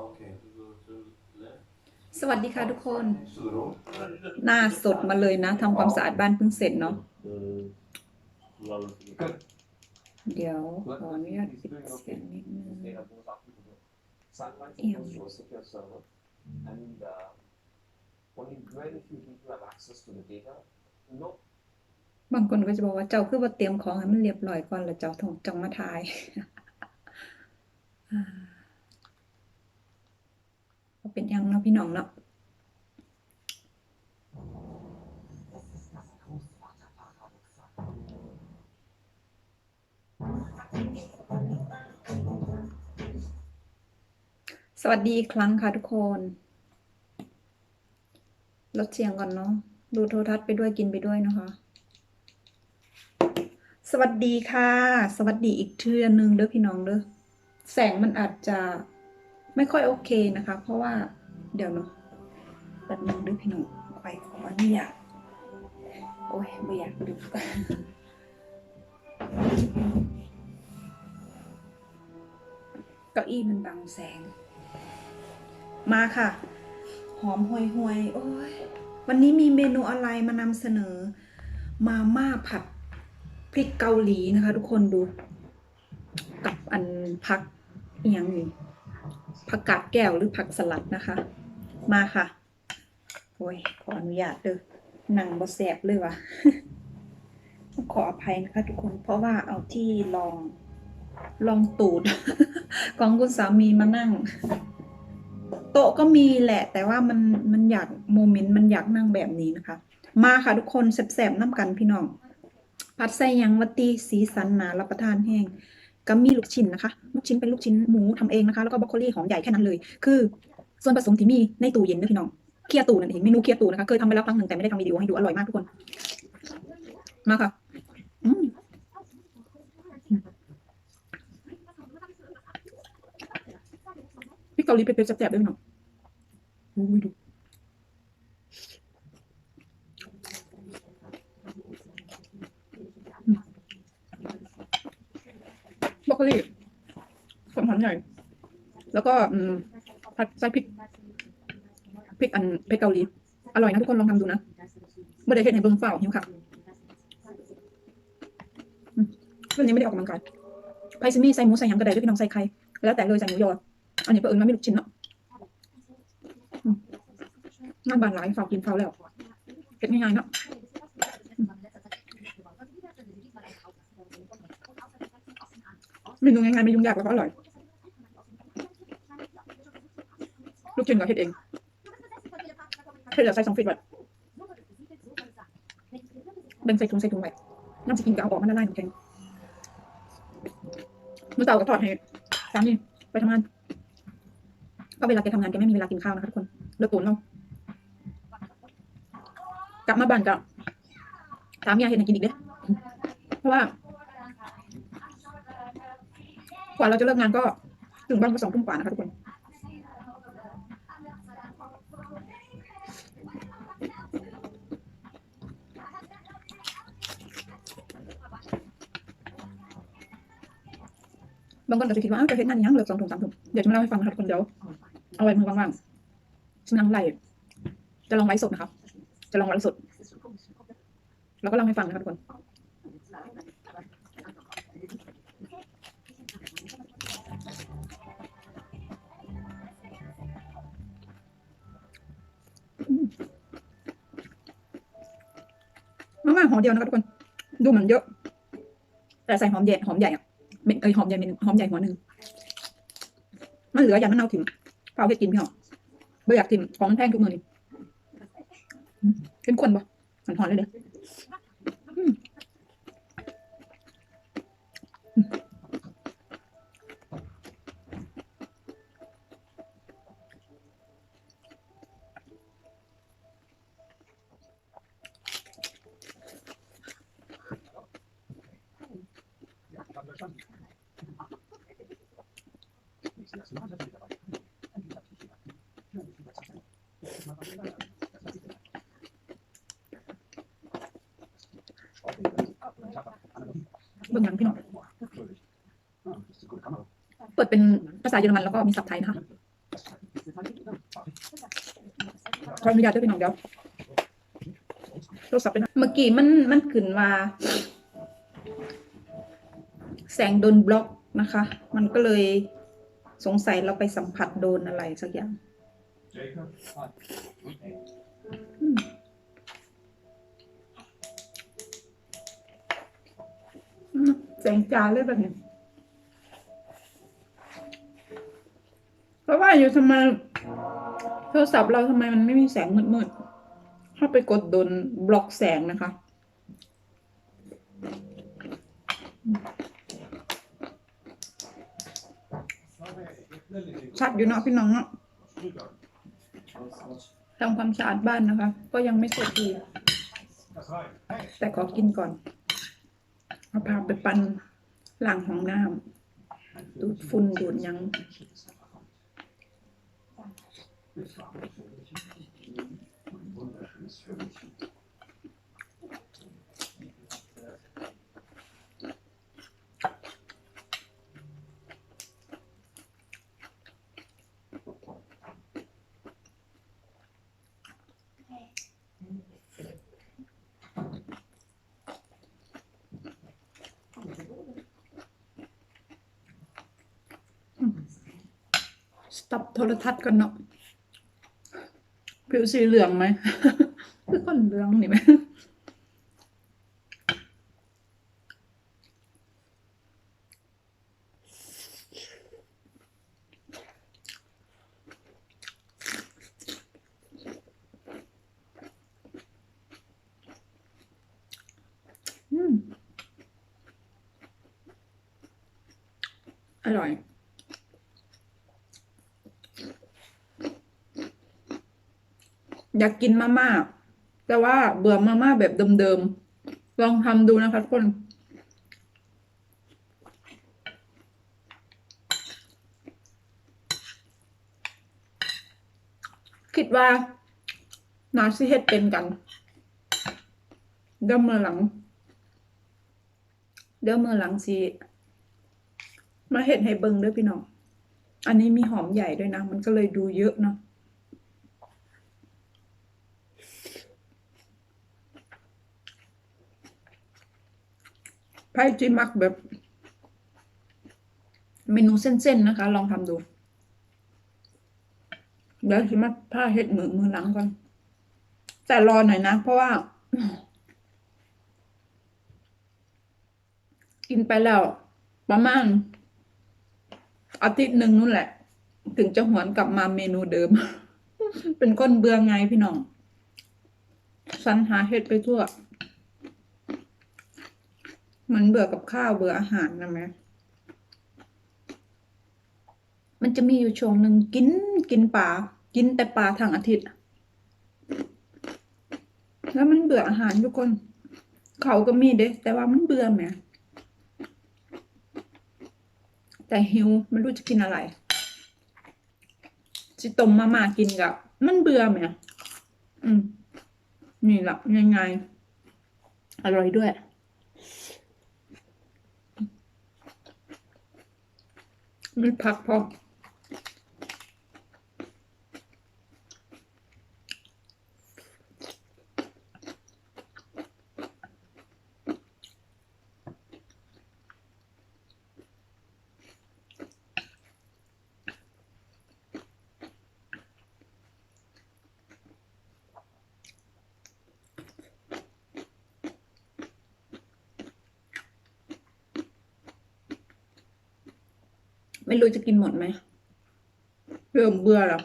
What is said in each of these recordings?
Okay. สวัสดีค่ะทุกคน Suro. หน้าสดมาเลยนะทำความสะอาดบ้านเพิ่งเสร็จเนาะ เดี๋ยวขออนุญาตปิดเสียงนิดนึง Sunlight Yeah. is your secure server, and uh, only very few people have access to the data. No บางคนก็จะบอกว่าเจ้าคือว่าเตรียมของให้มันเรียบร้อยก่อนแล้วเจ้าถงจังมาทาย อ่า ก็เป็นยังเนาะพี่น้องเนาะสวัสดีอีกครั้งค่ะทุกคน ลดเสียงก่อนเนาะ ดูโทรทัศน์ไปด้วยกินไปด้วยนะคะ สวัสดีค่ะ สวัสดีอีกเทื่อนึงเด้อพี่น้องเด้อ แสงมันอาจจะ ไม่ค่อยโอเคนะคะ เพราะว่าเดี๋ยวเนาะแบบนึงด้อพี่หน้องไปขออนุญาตโอ้ยไม่อยากดูเก้าอี้มันบังแสง มาค่ะ หอมห่วยห่วยๆโอ้ยวันนี้มีเมนูอะไรมานำเสนอ มาม่าผัดพริกเกาหลีนะคะ ทุกคนดู กับอันผักอหย่างนี้ ผักกาดแก้วหรือผักสลัดนะคะ มาค่ะ โอ้ย ขออนุญาตเด้อหนังบ่แสบเลยวะขออภัยนะคะทุกคนเพราะว่าเอาที่ลองลองตูด ของคุณสามีมานั่ง โต๊ะก็มีแหละ แต่ว่ามันมันอยากโมเมนต์มันอยากนั่งแบบนี้นะคะ มาค่ะทุกคนแซ่บๆน้ำกันพี่น้องผัดไส้ยังวัตตีสีสันหนารับประทานแห้ง ก็มีลูกชิ้นนะคะ ลูกชิ้นเป็นลูกชิ้นหมูทำเองนะคะ แล้วก็บรอกโคลีหอมใหญ่แค่นั้นเลย คือ ส่วนผสมที่มีในตู้เย็นนะพี่น้อง เคียตู้นั่นเองเมนูเคียตู้นะคะ เคยทำไปแล้วครั้งหนึ่งแต่ไม่ได้ทำวิดีโอให้ดู อร่อยมากทุกคน มาค่ะพี่เกาหลีเผ็ดๆแซ่บๆด้วยพี่น้องอุ้ยดู บรอกโคลีผลหอมใหญ่ แล้วก็ผัดใส่พริกพริกอันเผ็ดเกาหลี อร่อยนะทุกคนลองทำดูนะไม่ได้เห็นในเบิ้งเฝ้าหิวค่ะอืมวันนี้ไม่ได้ออกกำลังกายไพซิมี่ใส่หมูใส่หยังกระไดด้วยพี่น้องใส่ไข่แล้วแต่เลยใส่หมูยออันนี้เปิดมาไม่ลูกชิ้นเนาะอืมงานบานหลายเฝ้ากินเฝ้าแล้วเก็บง่ายๆเนาะ เมนูง่ายๆไม่ยุ่งยากแล้วก็อร่อย ลูกชิ้นก็เฮ็ดเองเฮ็ดแล้วใส่สองฟิตไว้แบ่งใส่ถุงใส่ถุงไว้น้ำสิกินก็เอาออกมาละลายน้ำแข็งมือเช้าก็ทอดให้สามีไปทำงานก็เวลาแกทำงานแกไม่มีเวลากินข้าวนะคะทุกคนเลิกตูนเรากลับมาบ้านก็ถามยาเห็นให้กินอีกเด้อเพราะว่า ก ว่าเราจะเลิกงานก็ถึงบ้านก็สองทุ่มกว่านะคะทุกคนบางคนอาจจะคิดว่าอ้าวจะเห็นงานยังเลิกสองทุ่มสามทุ่มเดี๋ยวจะมาเล่าให้ฟังนะคะทุกคนเดี๋ยวเอาไว้มือว่างๆฉันนั่งไล่จะลองไลฟ์สดนะคะจะลองไลฟ์สดแล้วก็เล่าให้ฟังนะคะทุกคน หอมเดียวนะคะทุกคนดูเหมือนเยอะ แต่ใส่หอมใหญ่หอมใหญ่อะเม็ดเอยหอมใหญ่เม็ดหอมใหญ่หัวหนึ่งมันเหลืออย่างมันเอาถิ่มเปล่าเฮ็ดกินพี่หรอไม่อยากถิ่มของมันแพงทุกมือนี่เป็นคนปะหอนหอนเลยเด้อ เบื้องหลังพี่น้องเปิดเป็นภาษาเยอรมันแล้วก็มีซับไทยนะคะขออนุญาตด้วยพี่น้องเดี๋ยวโทรศัพท์ไปนเมื่อกี้มันมันขึ้นมา แสงโดนบล็อกนะคะ มันก็เลย สงสัยเราไปสัมผัสโดนอะไรสักอย่าง แสงจ้าเลยแบบนี้เพราะว่าอยู่ทำไมโทรศัพท์เราทำไมมันไม่มีแสงมืดๆเข้าไปกดโดนบล็อกแสงนะคะ ชัดอยู่เนาะพี่น้องเนาะทำความสะอาดบ้านนะคะ ก็ยังไม่เสร็จดีแต่ขอกินก่อนเอาพาไปปันหลังของน้ำดูดฝุ่นดูดยัง รทัศน์กันเนาะผิวสีเหลืองไหมคือคนเหลืองนี่ไหม อืม อร่อย อยากกินมาม่าแต่ว่าเบื่อมาม่าแบบเดิมๆ ลองทำดูนะคะทุกคนคิดว่านาซิเฮ็ดเป็นกัน เดี๋ยวมือหลัง เดี๋ยวมือหลังสิมาเฮ็ดให้เบิ่งด้วยพี่น้อง อันนี้มีหอมใหญ่ด้วยนะ มันก็เลยดูเยอะเนาะ ไพ่จิมักแบบ เมนูเส้นๆนะคะ ลองทำดูเดี๋ยวจิมักผ้าเห็ดมือมือหลังก่อน แต่รอหน่อยนะ เพราะว่า กินไปแล้ว ประมาณอาทิตย์หนึ่งนู่นแหละ ถึงจะหวนกลับมาเมนูเดิม เป็นก้นเบื่อไงพี่น้องสรรหาเห็ดไปทั่ว มันเบื่อกับข้าวเบื่ออาหารนะแม่มันจะมีอยู่ช่วงหนึ่งกินกินปลากินแต่ปลาทางอาทิตย์ แล้วมันเบื่ออาหารทุกคน เขาก็มีเด้แต่ว่ามันเบื่อแหมแต่หิวไม่รู้จะกินอะไรจิต้มมาม่ากินกับมันเบื่อแหมอืมนี่แหละง่ายๆอร่อยด้วย มี ไม่รู้จะกินหมดไหมเริ่มเบื่อหรอ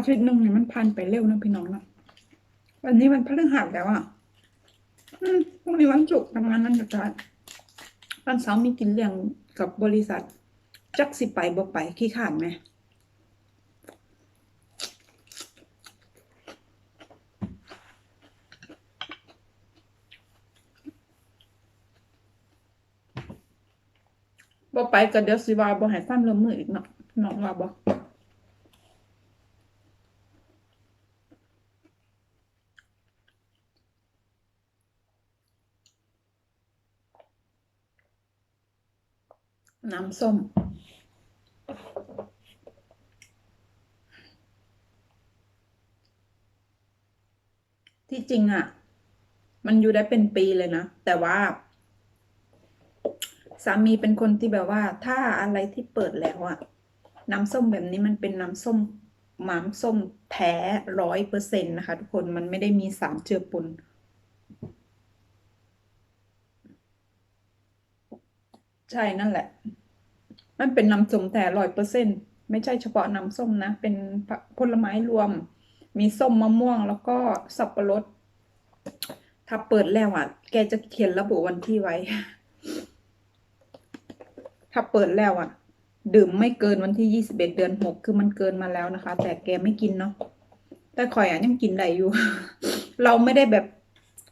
อาทิตย์หนึ่งเนี่ยมันผ่านไปเร็วนะพี่น้องเนาะวันนี้มันพฤหัสแล้วอะพรุ่งนี้วันศุกร์ทำงานนั้นสุดท้ายวันเสาร์มีกินเลี้ยงกับบริษัท จักสิไปบ่ไปขี้ขาดไหมบ่ไปก็เดี๋ยวสิว่าบ่ให้ความร่วมมืออีกเนาะน้องว่าบ่ น้ำส้ม ที่จริงอะ มันอยู่ได้เป็นปีเลยนะ แต่ว่า สามีเป็นคนที่แบบว่า ถ้าอะไรที่เปิดแล้วอะน้ำส้มแบบนี้มันเป็นน้ำส้มน้ำส้มแท้ร้อยเปอร์เซ็นต์นะคะ ทุกคนมันไม่ได้มีสารเจือปนใช่นั่นแหละ มันเป็นน้ำส้มแท้ร้อยเปอร์เซ็นต์ไม่ใช่เฉพาะน้ำส้มนะ เป็นผลไม้รวม มีส้มมะม่วงแล้วก็สับปะรด ถ้าเปิดแล้วอะ แกจะเขียนระบุวันที่ไว้ ถ้าเปิดแล้วอะ ดื่มไม่เกินวันที่ยี่สิบเอ็ดเดือนหกคือมันเกินมาแล้วนะคะ แต่แกไม่กินเนาะ แต่คอยอะยังกินได้อยู่ เราไม่ได้แบบ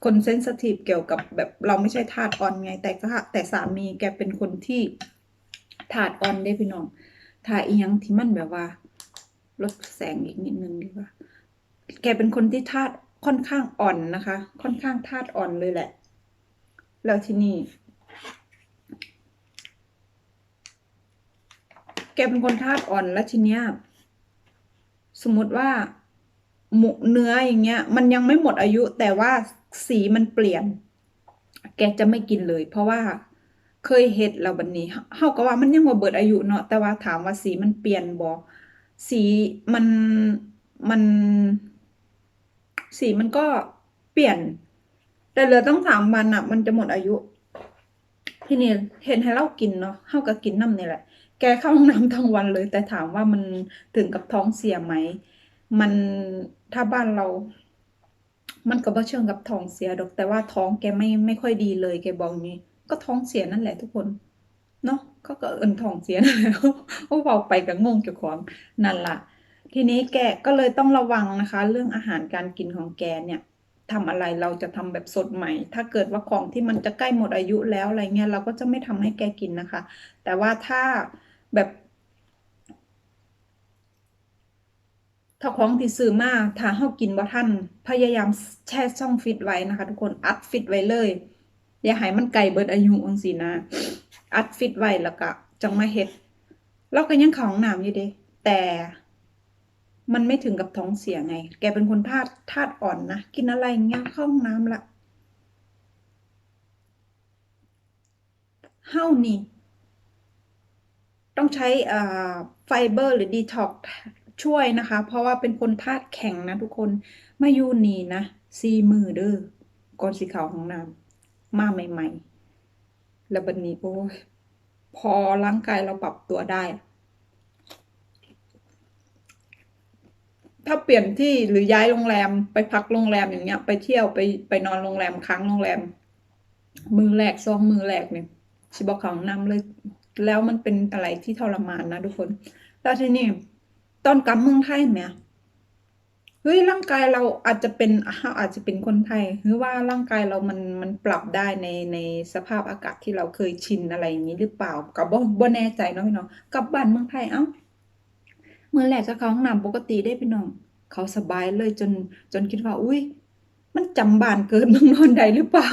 คนเซนสทีฟเกี่ยวกับแบบเราไม่ใช่ธาตุอ่อนไง แต่ก็แต่สามีแกเป็นคนที่ ธาตุอ่อนได้พี่น้องถ้าอีหยังที่มันแบบว่า ลดแสงอีกนิดนึงดีกว่า แกเป็นคนที่ธาตุค่อนข้างอ่อนนะคะ ค่อนข้างธาตุอ่อนเลยแหละ แล้วที่นี่ แกเป็นคนธาตุอ่อนแล้วทีเนี้ย สมมติว่าหมูเนื้ออย่างเงี้ย มันยังไม่หมดอายุแต่ว่าสีมันเปลี่ยน แกจะไม่กินเลย เพราะว่า เคยเฮ็ดแล้วบัดนนี้เฮาก็ว่ามันยังบ่เบิดอายุเนาะแต่ว่าถามว่าสีมันเปลี่ยนบ่สีมันมัน สีมันก็เปลี่ยน แต่เหลือต้องสามวันอะ มันจะหมดอายุทีนี้เห็นให้เรากินเนาะเฮาก็กินน้ำนี่แหละ แกเข้าห้องน้ำทั้งวันเลย แต่ถามว่ามันถึงกับท้องเสียไหม มันถ้าบ้านเรา มันก็บ่เชิงกับท้องเสียดอก แต่ว่าท้องแกไม่ไม่ค่อยดีเลย แกบอกงนี้ ก็ท้องเสียนั่นแหละทุกคนเนาะเขาก็เอิ้นท้องเสียนและโอ้เว้าไปก็งงเจ้าของนั่นล่ะทีนี้แกก็เลยต้องระวังนะคะ เรื่องอาหารการกินของแกเนี่ยทำอะไรเราจะทำแบบสดใหม่ ถ้าเกิดว่าของที่มันจะใกล้หมดอายุแล้วอะไรเงี้ยเราก็จะไม่ทำให้แกกินนะคะ แต่ว่าถ้าแบบถ้าของที่ซื้อมาถ้าเฮากินบ่ทันพยายามแช่ช่องฟิตไว้นะคะ ทุกคนอัดฟิตไว้เลย อย่าให้มันไกลเบิดอายุจังซี่นะ อัดฟิตไว้แล้วก็จังมาเฮ็ดเราก็ยังข้าห้องน้ำอยู่เด้แต่มันไม่ถึงกับท้องเสียไง แกเป็นคนธาตุธาตุอ่อนนะ กินอะไรเงี้ยเข้าห้องน้ำละเฮ้านี่ ต้องใช้อ่าไฟเบอร์หรือดีท็อกช่วยนะคะ เพราะว่าเป็นคนธาตุแข็งนะทุกคน มายูนีนะซีมือเด้อก่อนสิเข้าห้องน้ำ มาใหม่ ๆ แล้วบัดนี้โอ้ยพอร่างกายเราปรับตัวได้ ถ้าเปลี่ยนที่หรือย้ายโรงแรมไปพักโรงแรมอย่างเงี้ย ไปเที่ยวไปไปนอนโรงแรมค้างโรงแรม มือแรกซองมือแรกเนี่ยชิบอกของนำเลย แล้วมันเป็นอะไรที่ทรมานนะทุกคน แล้วทีนี้ตอนกลับเมืองไทยเนี่ย เฮ้ยร่างกายเราอาจจะเป็นเราอาจจะเป็นคนไทยหรือว่าร่างกายเรามันมันปรับได้ในในสภาพอากาศที่เราเคยชินอะไรอย่างนี้หรือเปล่ากับบ่บ่แน่ใจเนาะพี่น้องกับบ้านเมืองไทยเอ้าเมื่อแรกก็เข้าห้องน้ำปกติได้พี่น้อง เขาสบายเลยจนจนคิดว่า อุ้ยมันจำบานเกิดเมืองนอนใดหรือเปล่า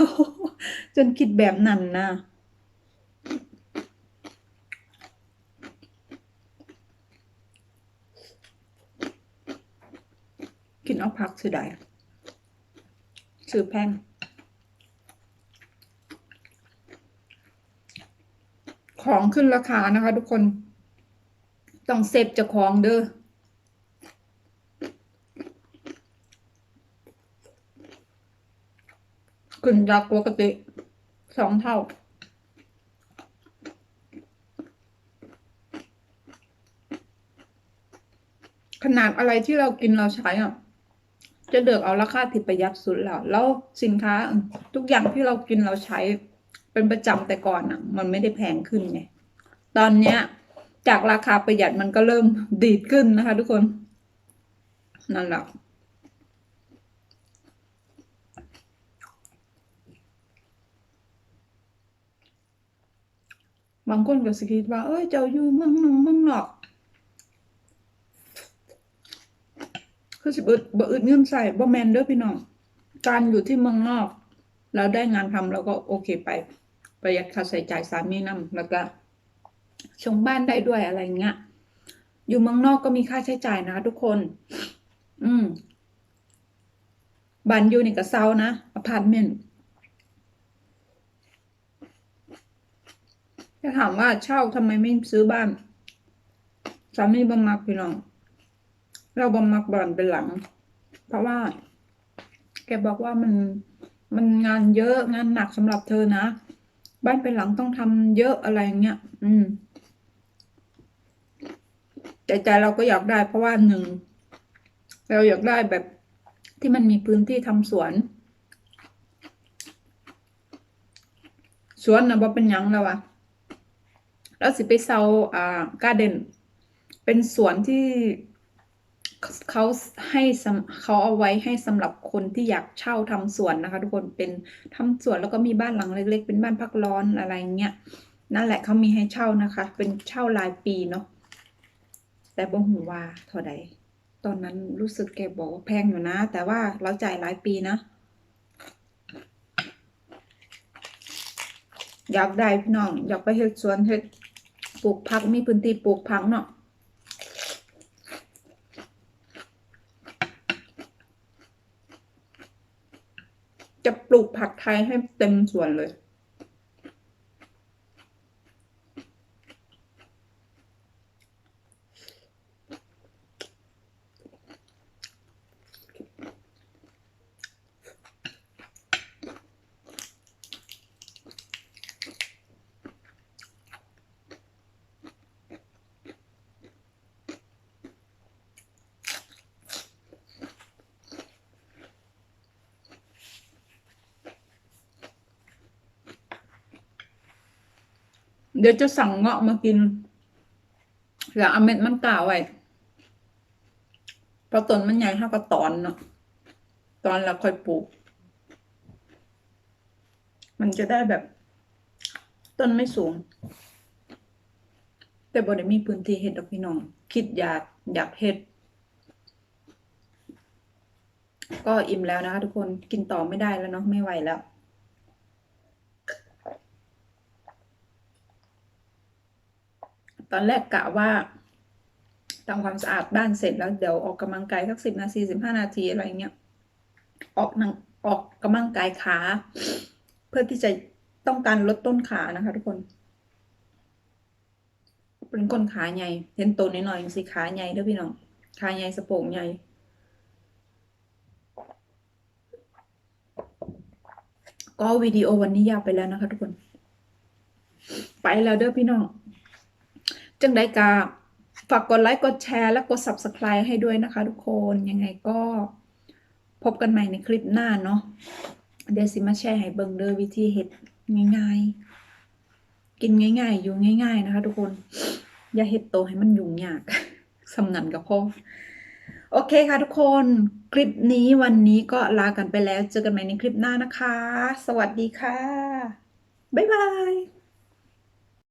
จนคิดแบบนั้นนะ กินเอาพักเสียดายซื้อแพงของขึ้นราคานะคะ ทุกคน ต้องเซฟจะของเด้อขึ้นจากปกติสองเท่าขขนาดอะไรที่เรากินเราใช้อะ จะเลือกเอาราคาที่ประหยัดสุดแล้ว แล้วสินค้าทุกอย่างที่เรากินเราใช้เป็นประจำแต่ก่อนอะ มันไม่ได้แพงขึ้นไง ตอนเนี้ย จากราคาประหยัดมันก็เริ่มดีดขึ้นนะคะ ทุกคน นั่นแหละบางคนก็สิคิดว่า เอ้ย เจ้าอยู่เมืองนอกเมืองนอก คือสิบอึดบ่อึดเงินใส่บ่แมนเด้อพี่น้อง การอยู่ที่เมืองนอก เราได้งานทำเราก็โอเคไป ประหยัดค่าใช้จ่ายสามีนำแล้วก็ชงบ้านได้ด้วยอะไรเงี้ย อยู่เมืองนอกก็มีค่าใช้จ่ายนะทุกคน อืมบ้านอยู่นี่ก็เซานะอพาร์ตเมนต์จะถามว่าเช่าทำไมไม่ซื้อบ้านสามีบ่มักพี่น้อง เราบ่มักบ้านเป็นหลัง เพราะว่า แกบอกว่ามันมันงานเยอะงานหนักสำหรับเธอนะ บ้านเป็นหลังต้องทำเยอะอะไรเงี้ย อืมแต่ใจเราก็อยากได้ เพราะว่าหนึ่งเราอยากได้แบบที่มันมีพื้นที่ทำสวน สวนนะบ่เป็นยังแล้วอะแล้วสิไปเซาอ่าการ์เดนเป็นสวนที่ เขาให้เขาเอาไว้ให้สำหรับคนที่อยากเช่าทำสวนนะคะ ทุกคนเป็นทำสวนแล้วก็มีบ้านหลังเล็ก ๆ เป็นบ้านพักร้อนอะไรเงี้ยนั่นแหละเขามีให้เช่านะคะ เป็นเช่ารายปีเนาะแต่บ่หูว่าเท่าใดตอนนั้นรู้สึกแกบอกว่าแพงอยู่นะ แต่ว่าเราจ่ายหลายปีนะอยากได้พี่น้องอยากไปเฮ็ดสวนเฮ็ดปลูกผักมีพื้นที่ปลูกผักเนาะ จะป ลูกผักไทยให้เต็มสวนเลย เดี๋ยวจะสั่งเงาะมากินแล้วเอาเม็ดมันกล่าวไว้เพราะต้นมันใหญ่เท่ากับตอนเนาะตอนแล้วค่อยปลูก มันจะได้แบบ ต้นไม่สูง แต่บ่ได้มีพื้นที่เฮ็ดดอกพี่น้อง คิดอยากอยากเฮ็ด ก็อิ่มแล้วนะคะทุกคนกินต่อไม่ได้แล้วเนาะไม่ไหวแล้ว ตอนแรกกะว่าทำความสะอาดบ้านเสร็จแล้วเดี๋ยวออกกำลังกายสักสิบนาทีสิบห้านาทีอะไรเงี้ยออกนังออกกำลังกายขา เพื่อที่จะต้องการลดต้นขานะคะ ทุกคนเป็นคนขาใหญ่เห็นตัวน้อยๆสิขาใหญ่เด้อพี่น้องขาใหญ่สะโพกใหญ่ก็วิดีโอวันนี้ยาวไปแล้วนะคะ ทุกคน ไปแล้วเด้อพี่น้อง จังไดกาฝากกดไลค์กดแชร์และกด Subscribe ให้ด้วยนะคะทุกคนยังไงก็พบกันใหม่ในคลิปหน้าเนาะเดี๋ยวสิมาแชร์ให้เบิ่งเด้อวิธีเฮ็ดง่ายๆ กินง่ายๆ อยู่ง่าย ๆ นะคะ ทุกคน อย่าเฮ็ดโตให้มันยุ่งยากสำนันกับพ่อโอเคค่ะทุกคนคลิปนี้วันนี้ก็ลากันไปแล้ว เจอกันใหม่ในคลิปหน้านะคะ สวัสดีค่ะ บ๊ายบาย